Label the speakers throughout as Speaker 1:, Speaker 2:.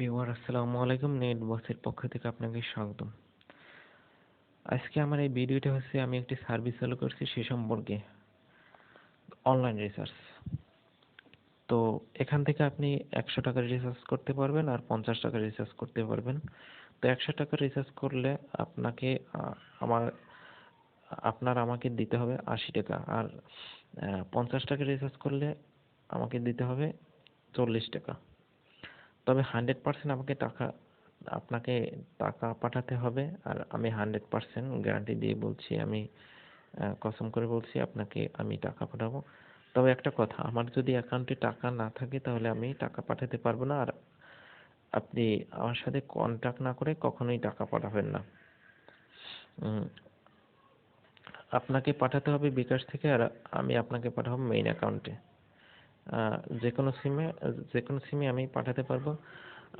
Speaker 1: Viewer, আসসালামু আলাইকুম। Net বসের পক্ষ থেকে আপনাকে স্বাগতম। আজকে আমার এই ভিডিওটা হচ্ছে, আমি একটি সার্ভিস চালু করছি সে সম্পর্কে অনলাইন রিসার্চ তো এখান থেকে আপনি একশো টাকার রিচার্জ করতে পারবেন আর পঞ্চাশ টাকার রিচার্জ করতে পারবেন। তো একশো টাকার রিচার্জ করলে আপনাকে আমার, আপনার আমাকে দিতে হবে আশি টাকা। আর পঞ্চাশ টাকা রিচার্জ করলে আমাকে দিতে হবে চল্লিশ টাকা। তবে হান্ড্রেড পার্সেন্ট আমাকে টাকা, আপনাকে টাকা পাঠাতে হবে। আর আমি হান্ড্রেড পার্সেন্ট গ্যারান্টি দিয়ে বলছি, আমি কসম করে বলছি, আপনাকে আমি টাকা পাঠাবো। তবে একটা কথা, আমার যদি অ্যাকাউন্টে টাকা না থাকে তাহলে আমি টাকা পাঠাতে পারব না। আর আপনি আমার সাথে কন্ট্যাক্ট না করে কখনোই টাকা পাঠাবেন না। আপনাকে পাঠাতে হবে বিকাশ থেকে, আর আমি আপনাকে পাঠাবো মেইন অ্যাকাউন্টে যে কোনো সিমে যে কোনো সিমে আমি পাঠাতে পারব।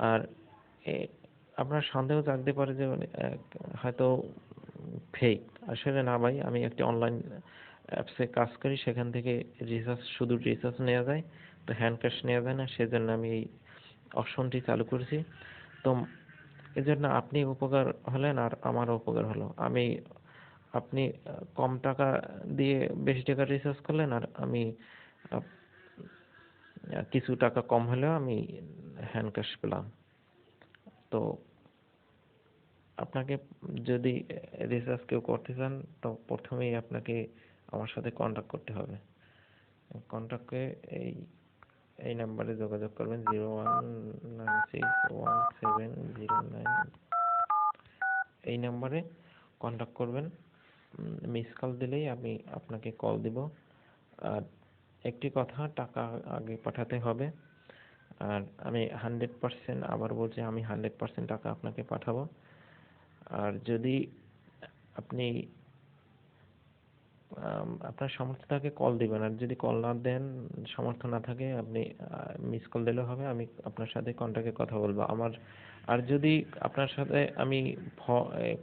Speaker 1: আর আপনার সন্দেহ জাগতে পারে যে মানে, হয়তো ফেক আসলে না ভাই আমি একটি অনলাইন অ্যাপসে কাজ করি সেখান থেকে রিচার্জ শুধু রিচার্জ নেওয়া যায় তো হ্যান্ড ক্যাশ নেওয়া যায় না সেজন্য আমি এই অপশনটি চালু করেছি। তো এজন্য আপনি উপকার হলেন আর আমারও উপকার হলো। আমি আপনি কম টাকা দিয়ে বেশি টাকা রিচার্জ করলেন আর আমি কিছু টাকা কম হলেও আমি হ্যান্ড ক্যাশ পেলাম। তো আপনাকে যদি রিচার্জ কেউ করতে চান, তো প্রথমেই আপনাকে আমার সাথে কন্ট্যাক্ট করতে হবে। কন্ট্যাক্টে এই এই নাম্বারে যোগাযোগ করবেন zero one nine six one seven zero nine এই নাম্বারে কন্ট্যাক্ট করবেন। মিস কল দিলেই আমি আপনাকে কল দিব। আর একটি কথা টাকা আগে পাঠাতে হবে। আর আমি হান্ড্রেড পার্সেন্ট আবার বলছি, আমি হান্ড্রেড পার্সেন্ট টাকা আপনাকে পাঠাবো। আর যদি আপনি আপনার সামর্থ্য থাকে কল দিবেন, আর যদি কল না দেন সামর্থ্য না থাকে, আপনি মিস কল দিলেও হবে। আমি আপনার সাথে কন্ট্যাক্টে কথা বলব। আমার, আর যদি আপনার সাথে আমি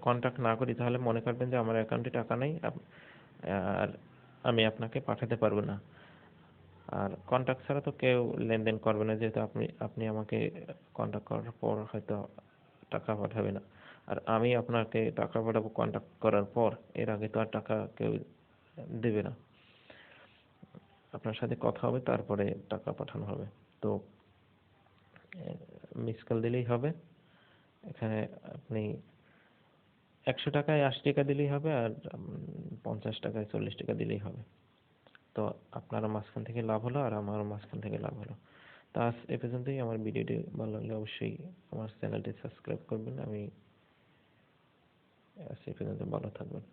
Speaker 1: কন্ট্যাক্ট না করি, তাহলে মনে করবেন যে আমার অ্যাকাউন্টে টাকা নেই। আর আমি আপনাকে পাঠাতে পারব না। আর কন্ট্যাক্ট ছাড়া তো কেউ লেনদেন করবে না, যেহেতু আপনি আপনি আমাকে কন্ট্যাক্ট করার পর হয়তো টাকা পাঠাবে না। আর আমি আপনাকে টাকা পাঠাবো কন্ট্যাক্ট করার পর, এর আগে তো আর টাকা কেউ দেবে না। আপনার সাথে কথা হবে, তারপরে টাকা পাঠানো হবে। তো মিস কল দিলেই হবে। এখানে আপনি একশো টাকায় আশি টাকা দিলেই হবে আর পঞ্চাশ টাকায় চল্লিশ টাকা দিলেই হবে। তো আপনারও মাঝখান থেকে লাভ হলো আর আমারও মাঝখান থেকে লাভ হলো। তো আজ এ পর্যন্তই। আমার ভিডিওটি ভালো লাগলে অবশ্যই আমার চ্যানেলটি সাবস্ক্রাইব করবেন। আমি আজ এ পর্যন্ত ভালো থাকবেন।